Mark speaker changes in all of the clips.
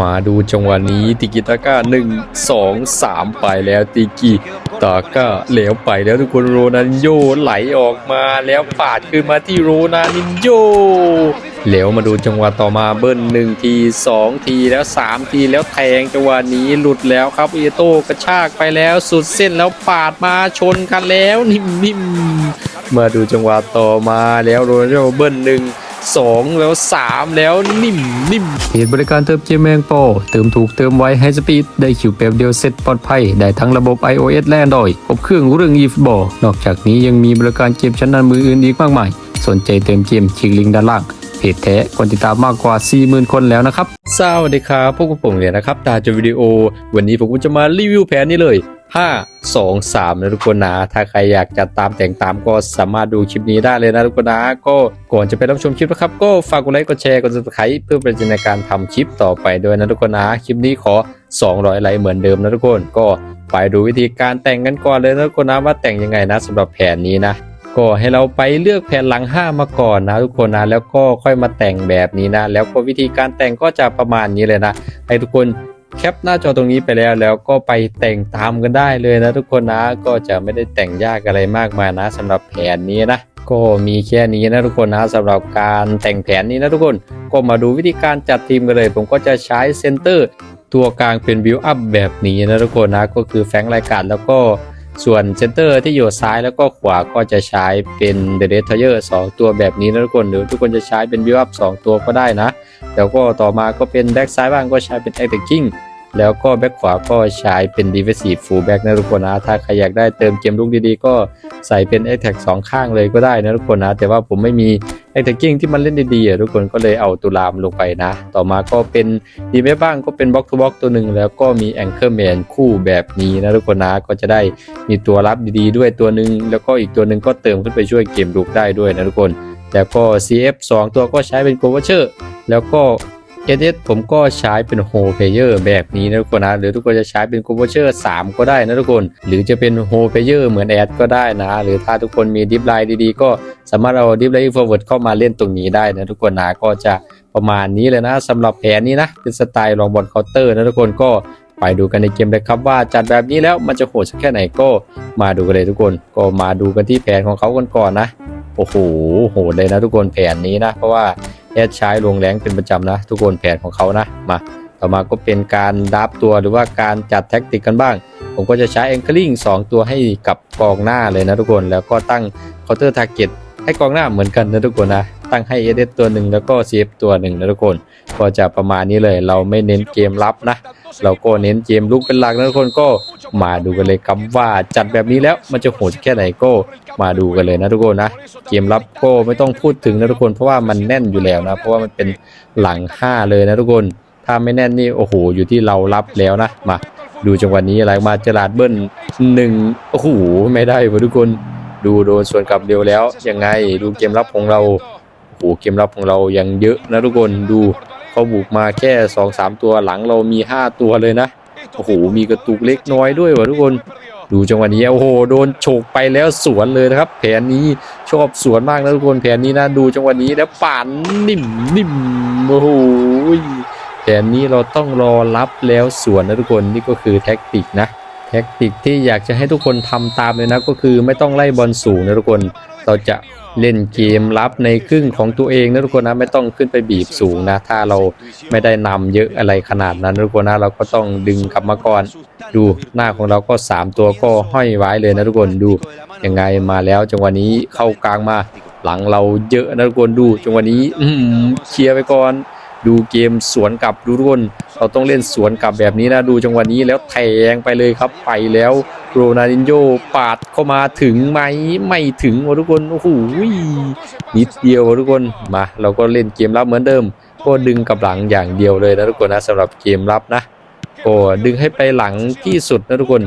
Speaker 1: มาดูจังหวะนี้ติกิตาก้าหนึ่งสองสามไปแล้วติกิตาก้าเหลวไปแล้วทุกคนโรนันโยไหลออกมาแล้วปาดขึ้นมาที่โรนันโยเหลวมาดูจังหวะต่อมาเบิ้ลหนึ่งทีสองทีแล้วสามทีแล้วแทงจังหวะนี้หลุดแล้วครับเอโต้กระชากไปแล้วสุดเส้นแล้วปาดมาชนกันแล้วนิ่มๆมาดูจังหวะต่อมาแล้วโรนันโยเบิ้ลหนึ่ง สองแล้วสามแล้วนิ่มนิ่มเพจบริการเติมเกมแมงปอเติมถูกเติมไวให้สปีดได้คิวแป๊บเดียวเสร็จปลอดภัย ได้ทั้งระบบ iOS และ Android ครบเครื่องเรื่องอีฟบอนอกจากนี้ยังมีบริการเกมชั้นนำมืออื่นอีกมากมาย สนใจเติมเกมคลิกลิงก์ด้านล่าง เพจแท้คนติดตามมากกว่า 40,000 คนแล้วนะครับ สวัสดีครับพวกผมเนี่ยนะครับตาจวิดีโอ วันนี้ผมก็จะมารีวิวแผนนี้เลย 5 2 3 นะทุกคนนะ ถ้าใครอยากจะตามแต่งตามก็สามารถดูคลิปนี้ได้เลยนะทุกคนนะ ก็ก่อนจะไปรับชมคลิปนะครับ ก็ฝากกดไลค์กดแชร์กด subscribe เพื่อเป็นกำลังในการทำคลิปต่อไปด้วยนะทุกคนนะ คลิปนี้ขอ 200 ไลค์เหมือนเดิมนะทุกคน ก็ไปดูวิธีการแต่งกันก่อนเลยนะทุกคนนะว่าแต่งยังไงนะสำหรับแผนนี้นะ ก็ให้เราไปเลือกแผ่นหลัง 5 มาก่อนนะทุกคนนะแล้วก็ค่อยมาแต่งแบบนี้นะ แล้วก็วิธีการแต่งก็จะประมาณนี้เลยนะ ให้ทุกคนแคปหน้าจอตรงนี้ไปแล้วแล้วก็ไปแต่งตามกันได้เลยนะทุกคนนะก็จะไม่ได้แต่งยากอะไรมากมายนะสำหรับแผนนี้นะก็มีแค่นี้นะทุกคนนะสำหรับการแต่งแผนนี้นะทุกคน ก็มาดูวิธีการจัดทีมกันเลย ผมก็จะใช้เซนเตอร์ตัวกลางเป็นบิวอัพแบบนี้นะทุกคนนะก็คือแฟงรายการแล้วก็ ส่วนเซนเตอร์ที่อยู่ซ้ายแล้วก็ขวาก็จะใช้เป็นเดเ e ทเยอร์สตัวแบบนี้นะทุกคนหรือทุกคนจะใช้เป็นวิวอัพสตัวก็ได้นะ แล้วก็ต่อมาก็เป็นแบ็กซ้ายบ้างก็ใช้เป็นแอคเ a กิ้ง แล้วก็แบ็กขวาก็ใช้เป็นดีเฟ s ซีฟฟูลแบ็กนะทุกคนนะ ถ้าใครอยากได้เติมเกมลุกดีๆ ก็ใส่เป็นแอคแท็กสองข้างเลยก็ได้นะทุกคนนะ แต่ว่าผมไม่มีแอคเ a กิ้งที่มันเล่นดีๆอะทุกคนก็เลยเอาตุลามลงไปนะ ต่อมาก็เป็นดีเวบ้างก็เป็นบล็อกทูบล็อกตัวหนึ่งแล้วก็มีแองเกอร์แมนคู่แบบนี้นะทุกคนนะ ก็จะได้มีตัวรับดีๆ ด้วยตัวหนึ่งแล้วก็อีกตัวหนึ่งก็เติมขึ้นไปช่วยเกมลุกได้ด้วยนะทุกคน แล้วก็ CF 2 ตัวก็ใช้เป็น c o v e r แล้วก็ SS ผมก็ใช้เป็น Whole Player แบบนี้นะทุกคนนะหรือทุกคนจะใช้เป็น c o v e r 3ก็ได้นะทุกคน หรือจะเป็น Whole Player เหมือนแอดก็ได้นะ หรือถ้าทุกคนมีดิฟไลน์ดีๆ ก็สามารถเอาดิฟไลน์ forward เข้ามาเล่นตรงนี้ได้นะทุกคนนะก็จะประมาณนี้เลยนะสำหรับแผนนี้นะเป็นสไตล์ลองบอลเคาน์เตอร์นะทุกคนก็ไปดูกันในเกมเลยครับว่าจัดแบบนี้แล้วมันจะโหดสักแค่ไหนก็มาดูกันเลยทุกคน ก็มาดูกันที่แผนของเขากันก่อนนะโอ้โหโหดเลยนะทุกคนแผนนี้นะ เพราะว่า แอดใช้ลงแรงเป็นประจำนะ ทุกคนแผนของเขานะมาต่อมาก็เป็นการดับตัวหรือว่าการจัดแท็กติกกันบ้าง ผมก็จะใช้ Anchoring 2ตัวให้กับกองหน้าเลยนะทุกคนแล้วก็ตั้ง Counter Target ให้กองหน้าเหมือนกันนะทุกคนนะ ตั้งให้ SS ตัวหนึ่งแล้วก็ CF ตัวหนึ่งนะทุกคน ก็จะประมาณนี้เลย เราไม่เน้นเกมรับนะ เราก็เน้นเกมลุกเป็นหลักนะทุกคนก็มาดูกันเลยครับว่าจัดแบบนี้แล้วมันจะโหดแค่ไหนก็มาดูกันเลยนะทุกคนนะ เกมรับก็ไม่ต้องพูดถึงนะทุกคน เพราะว่ามันแน่นอยู่แล้วนะ เพราะว่ามันเป็นหลัง5เลยนะทุกคน ถ้าไม่แน่นนี่โอ้โหอยู่ที่เรารับแล้วนะมาดูจังหวะนี้อะไรมาเจลาดเบิ้ลหนึ่งโอ้โหไม่ได้วะทุกคน ดูโดนส่วนกลับเร็วแล้ว ยังไงดูเกมรับของเราโอ้โหเกมรับของเรายังเยอะนะทุกคนดูเขาบุกมาแค่2องสามตัวหลังเรามี5ตัวเลยนะโอ้โหมีกระตุกเล็กน้อยด้วยวะทุกคนดูจังหวะนี้โอ้โหโดนโฉกไปแล้วสวนเลยนะครับ แผนนี้ชอบสวนมากนะทุกคนแผนนี้นะดูจังหวะนี้แล้วป่านนิ่มนิ่มโอ้โหแผนนี้เราต้องรอรับแล้วสวนนะทุกคนนี่ก็คือแท็กติกนะ แท็กติกที่อยากจะให้ทุกคนทำตามเลยนะก็คือไม่ต้องไล่บอลสูงนะทุกคน เราจะเล่นเกมรับในครึ่งของตัวเองนะทุกคนนะไม่ต้องขึ้นไปบีบสูงนะ ถ้าเราไม่ได้นำเยอะอะไรขนาดนั้นนะทุกคนนะเราก็ต้องดึงกลับมาก่อนดูหน้าของเราก็ 3 ตัวก็ห้อยไว้เลยนะทุกคนดูยังไงมาแล้วจังหวะนี้เข้ากลางมาหลังเราเยอะนะทุกคนดูจังหวะนี้อืเคลียร์ไปก่อน ดูเกมสวนกลับดูทุกคนเราต้องเล่นสวนกลับแบบนี้นะดูจังหวะนี้แล้วแทงไปเลยครับไปแล้วโรนัลดินโญ่ปาดเข้ามาถึงไหมไม่ถึงวะทุกคนโอ้โหนิดเดียววะทุกคนมา เราก็เล่นเกมรับเหมือนเดิม ก็ดึงกับหลังอย่างเดียวเลยนะทุกคนนะสำหรับเกมรับนะก็ดึงให้ไปหลังที่สุดนะทุกคน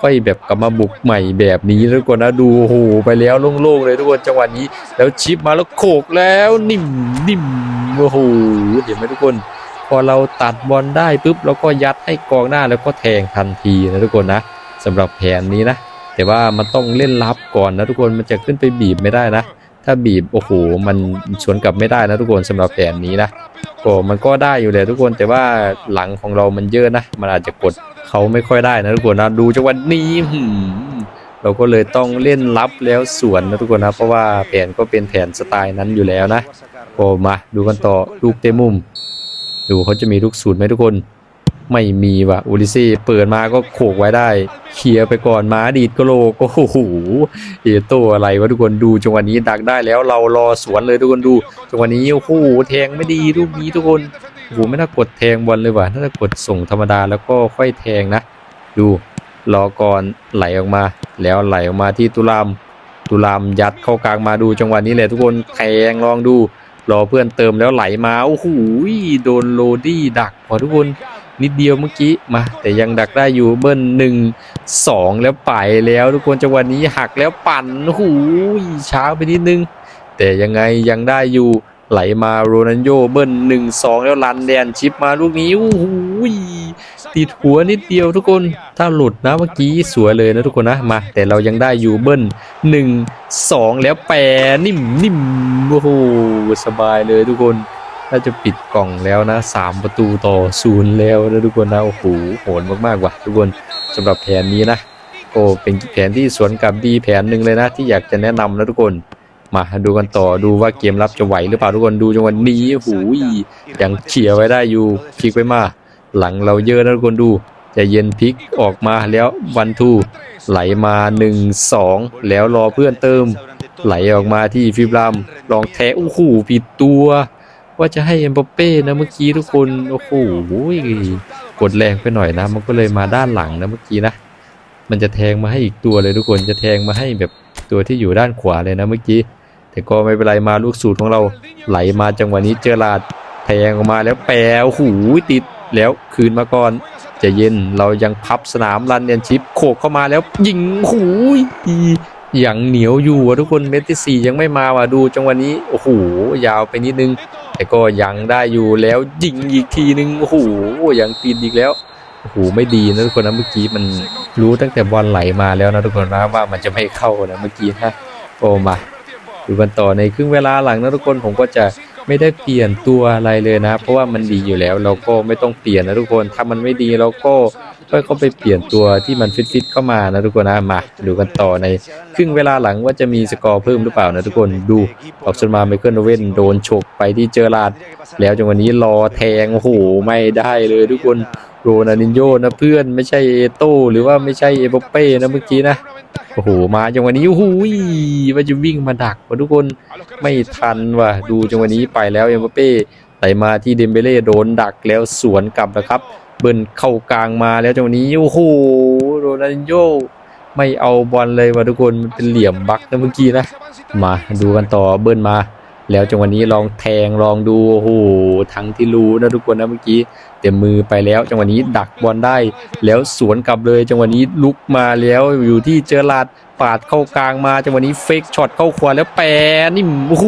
Speaker 1: ค่อยแบบกลับมาบุกใหม่แบบนี้นะทุกคนนะดูโหไปแล้วโล่งๆเลยทุกคนจังหวะนี้ แล้วชิปมาแล้วโขกแล้วนิ่มนิ่มโอ้โหเห็นไหมทุกคน พอเราตัดบอลได้ปุ๊บเราก็ยัดให้กองหน้าแล้วก็แทงทันทีนะทุกคนนะสำหรับแผนนี้นะ แต่ว่ามันต้องเล่นรับก่อนนะทุกคนมันจะขึ้นไปบีบไม่ได้นะ ถ้าบีบโอ้โหมันสวนกลับไม่ได้นะทุกคนสำหรับแผนนี้นะก็มันก็ได้อยู่เลยทุกคนแต่ว่าหลังของเรามันเยอะนะ มันอาจจะกดเขาไม่ค่อยได้นะทุกคนนะดูจังหวะนี้หืมเราก็เลยต้องเล่นรับแล้วสวนนะทุกคนนะเพราะว่าแผนก็เป็นแผนสไตล์นั้นอยู่แล้วนะก็มาดูกันต่อลูกเตะมุม ดูเขาจะมีลูกสูตรไหมทุกคน ไม่มีว่ะอูลิซี่เปิดมาก็โขกไว้ได้ เคลียร์ไปก่อนมาดีดก็โลกโอ้โหเอโตอะไรวะทุกคนดูจังหวะนี้ดักได้แล้วเรารอสวนเลยทุกคนดูจังหวะนี้โอ้โหแทงไม่ดีลูกนี้ทุกคนโอ้โหไม่น่ากดแทงบอลเลยว่ะน่าจะกดส่งธรรมดาแล้วก็ค่อยแทงนะ ดูรอก่อนไหลออกมา แล้วไหลออกมาที่ตุลามตุลามยัดเข้ากลางมาดูจังหวะนี้เลยทุกคนแทงลองดูรอเพื่อนเติมแล้วไหลมาโอ้โหโดนโรดี้ดักว่ะทุกคน นิดเดียวเมื่อกี้มาแต่ยังดักได้อยู่เบิ้ลหนึ่งสองแล้วไปแล้วทุกคนจังหวะนี้หักแล้วปั่นโอ้โหช้าไปนิดนึง แต่ยังไงยังได้อยู่ไหลมาโรนันโยเบิ้ลหนึ่งสองแล้วลันแดนชิปมาลูกนี้โอ้โหติดหัวนิดเดียวทุกคนถ้าหลุดนะเมื่อกี้สวยเลยนะทุกคนนะมา แต่เรายังได้อยู่เบิ้ลหนึ่งสองแล้วแปรนิ่มนิ่มโอ้โหสบายเลยทุกคน น่าจะปิดกล่องแล้วนะสามประตูต่อศูนย์แล้วนะทุกคนนะโอ้โหโหดมากๆว่ะทุกคนสำหรับแผนนี้นะก็เป็นแผนที่สวนกับดีแผนหนึ่งเลยนะ ที่อยากจะแนะนำนะทุกคนมาดูกันต่อดูว่าเกมรับจะไหวหรือเปล่าทุกคนดูจังหวะนี้โอ้โหยังเขี่ยไว้ได้อยู่พลิกไปมา หลังเราเยอะนะทุกคนดูจะเย็นพลิกออกมาแล้ววันทูไหลมา 1 2 แล้วรอเพื่อนเติม ไหลออกมาที่ฟิบรามลองแทะโอ้โหผิดตัว ว่าจะให้เอ็มบัปเป้นะเมื่อกี้ทุกคน โอ้โหกดแรงไปหน่อยนะ มันก็เลยมาด้านหลังนะเมื่อกี้นะ มันจะแทงมาให้อีกตัวเลยทุกคน จะแทงมาให้แบบตัวที่อยู่ด้านขวาเลยนะเมื่อกี้ แต่ก็ไม่เป็นไรมาลูกสูตรของเราไหลมาจังหวะนี้เจอลาดแทงออกมาแล้วแปรโอ้โหูติดแล้วคืนมาก่อนจะเย็นเรายังพับสนามรันเดนชิปโขกเข้ามาแล้วยิงโอ้โหูยังเหนียวอยู่ทุกคนเมตรที่สี่ยังไม่มาว่ะดูจังหวะนี้โอ้โหยาวไปนิดนึง แต่ก็ยังได้อยู่แล้วยิงอีกทีนึงโอ้โหยังตีนอีกแล้วโอ้โหไม่ดีนะทุกคนนะเมื่อกี้มันรู้ตั้งแต่บอลไหลมาแล้วนะทุกคนนะว่ามันจะไม่เข้านะเมื่อกี้นะโอ้มาดูกันต่อในครึ่งเวลาหลังนะทุกคนผมก็จะไม่ได้เปลี่ยนตัวอะไรเลยนะ เพราะว่ามันดีอยู่แล้วเราก็ไม่ต้องเปลี่ยนนะทุกคนถ้ามันไม่ดีเราก็ ค่อยก็ไปเปลี่ยนตัวที่มันฟิตๆเข้ามานะทุกคนนะมาดูกันต่อในครึ่งเวลาหลังว่าจะมีสกอร์เพิ่มหรือเปล่านะทุกคนดูออกชนมาไมเคิลโอเว่นโดนฉกไปที่เจอราด แล้วจังหวะนี้รอแทงโอ้โหไม่ได้เลยทุกคนโรนัลดินโยนะเพื่อนไม่ใช่เอโต้หรือว่าไม่ใช่เอโปเป้นะเมื่อกี้นะโอ้โหมาจังหวะนี้โอ้โหว่าจะวิ่งมาดักว่ะทุกคนไม่ทันว่ะดูจังหวะนี้ไปแล้วเอโปเป้ไหลมาที่เดมเบเล่โดนดักแล้วสวนกลับนะครับ เบิ้ลเข้ากลางมาแล้วจังหวะนี้โอ้โหโรนัลโยไม่เอาบอลเลยว่ะทุกคนมันเป็นเหลี่ยมบักนะเมื่อกี้นะมาดูกันต่อเบิ้ลมา แล้วจังหวะนี้ลองแทงลองดูโอ้โหทั้งที่รู้นะทุกคนนะเมื่อกี้เต็มมือไปแล้ว จังหวะนี้ดักบอลได้ แล้วสวนกลับเลย จังหวะนี้ลุกมาแล้วอยู่ที่เจอราดปาดเข้ากลางมาจังหวะนี้เฟกช็อตเข้าขวาแล้วแปรนิ่มโอ้โห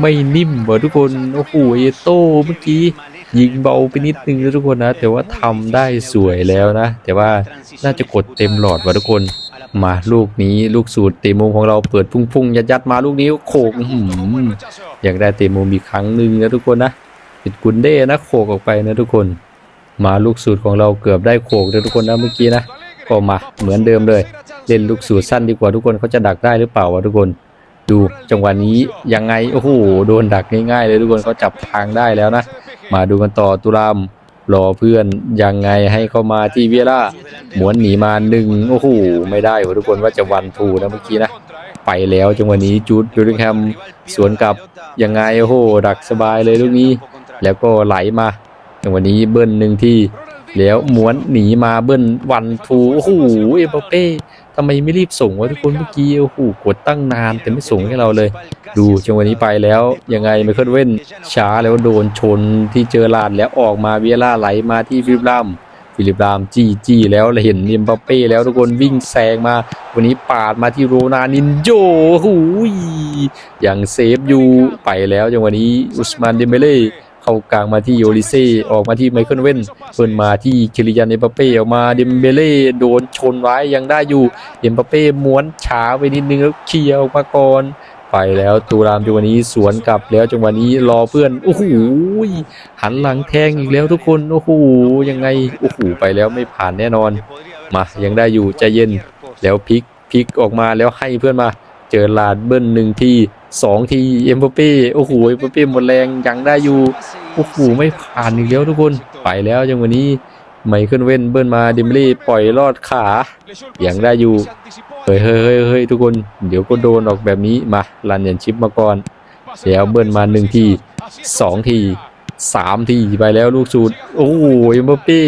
Speaker 1: ไม่นิ่มเหรอทุกคนโอ้โหเอโต้เมื่อกี้ ยิงเบาไปนิดนึงนะทุกคนนะ แต่ว่าทำได้สวยแล้วนะ แต่ว่าน่าจะกดเต็มหลอดว่ะทุกคน มาลูกนี้ลูกสูตรเตะมุมของเราเปิดพุ่งๆยัดยัดๆมาลูกนี้โขกอยากได้เตะมุมอีกครั้งหนึ่งนะทุกคนนะปิดกุนเด้นะโขกออกไปนะทุกคน มาลูกสูตรของเราเกือบได้โขกนะทุกคนนะเมื่อกี้นะก็มาเหมือนเดิมเลย เล่นลูกสูตรสั้นดีกว่าทุกคนเขาจะดักได้หรือเปล่าวะทุกคน ดูจังหวะนี้ยังไงโอ้โหโดนดักง่ายๆเลยทุกคนเขาจับทางได้แล้วนะ มาดูกันต่อตุลามรอเพื่อนยังไงให้เข้ามาที่เวียร่าหมวนหนีมาหนึ่งโอ้โหไม่ได้ทุกคนว่าจะวันทูนะเมื่อกี้นะ ไปแล้วจังหวะนี้จูดดูริงแฮมสวนกลับยังไงโอ้โหดักสบายเลยลูกนี้ แล้วก็ไหลมาจังหวะนี้เบิ้ลหนึ่งที่แล้วหมวนหนีมาเบิ้ลวันทูโอ้โหเอ็มบัปเป้ ทำไมไม่รีบส่งวะทุกคนเมื่อกี้โอ้โหกดตั้งนานแต่ไม่ส่งให้เราเลย ดูจังหวะนี้ไปแล้ว ยังไงไมเคิลเว่นช้าแล้วโดนชนที่เจอลาดแล้วออกมาเวียร่าไหลมาที่ฟิลิปลามฟิลิปลามจี้จี้แล้วเห็นเอ็มบัปเป้แล้วทุกคนวิ่งแซงมา วันนี้ปาดมาที่โรนานินโยหูยยังเซฟอยู่ไปแล้วจังหวะนี้อุสมานเดมเบเล่ เข้ากลางมาที่โอลิเซ่ออกมาที่ไมเคิลเว่นเปินมาที่คิริยันเอ็มบัปเป้ออกมาเดมเบเล่โดนชนไว้ยังได้อยู่เอ็มบัปเป้ม้วนช้าไปนิดนึงแล้วเคลียร์ออกมาก่อนไปแล้วตูรามจังหวะนี้สวนกลับแล้วจังหวะนี้รอเพื่อนโอ้โหหันหลังแทงอีกแล้วทุกคนโอ้โหยังไงโอ้โหไปแล้วไม่ผ่านแน่นอน มายังได้อยู่ใจเย็นแล้วพลิกพลิกออกมาแล้วให้เพื่อนมา เจอลาดเบิ้ลหนึ่งทีสองทีเอ็มเป้โอ้โหเอ็มเป้หมดแรงยังได้อยู่โอ้โหไม่ผ่านอีกแล้วทุกคนไปแล้วจังวะนี้ไมเคิลเว้นเบิ้ลมาดิมลี่ปล่อยลอดขายังได้อยู่เฮ้ยเฮ้ยเฮ้ยเฮ้ยทุกคนเดี๋ยวก็โดนออกแบบนี้มาลันยันชิปมาก่อนแล้วเบิ้ลมาหนึ่งทีสองทีสามทีไปแล้วลูกสูตรโอ้โหเอ็มเป้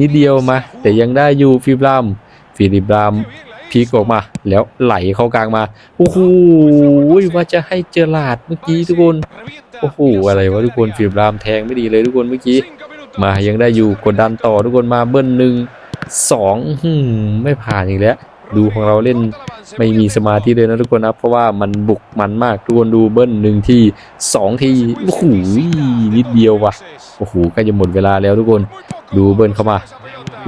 Speaker 1: นิดเดียวมา แต่ยังได้อยู่ฟิบรามฟิลิปราม พลิกออกมา แล้วไหลเข้ากลางมา โอ้โหว่าจะให้เจอลาดเมื่อกี้ทุกคน โอ้โหอะไรวะทุกคนฟิลิปรามแทงไม่ดีเลยทุกคนเมื่อกี้ มายังได้อยู่กดดันต่อทุกคนมาเบิ้ลหนึ่งสองไม่ผ่านอีกแล้วดูของเราเล่นไม่มีสมาธิเลยนะทุกคนนะเพราะว่ามันบุกมันมากทุกคนดูเบิ้ลหนึ่งที่สองทีโอ้โหนิดเดียวว่ะโอ้โหใกล้จะหมดเวลาแล้วทุกคน ดูเบิ้ลเข้ามา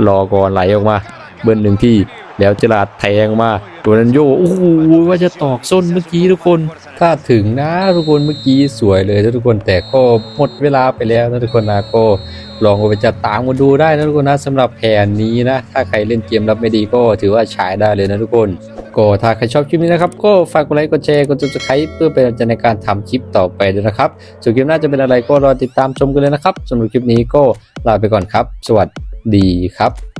Speaker 1: รอก่อนไหลออกมา เบิ้ลหนึ่งที่ แล้วจลาดแทงมาตัวนั้นโยโอ้โหว่าจะตอกส้นเมื่อกี้ทุกคนถ้าถึงนะทุกคนเมื่อกี้สวยเลยนะทุกคนแต่ก็หมดเวลาไปแล้วนะทุกคนนะก็ลองเอาไปจัดตามมาดูได้นะทุกคนนะสำหรับแผนนี้นะ ถ้าใครเล่นเกมรับไม่ดีก็ถือว่าใช้ได้เลยนะทุกคน ก็ถ้าใครชอบคลิปนี้นะครับ ก็ฝากกดไลค์กดแชร์กด subscribe เพื่อเป็นกำลังใจในการทำคลิปต่อไปด้วยนะครับส่วนคลิปหน้าจะเป็นอะไรก็รอติดตามชมกันเลยนะครับสำหรับคลิปนี้ก็ลาไปก่อนครับ สวัสดีครับ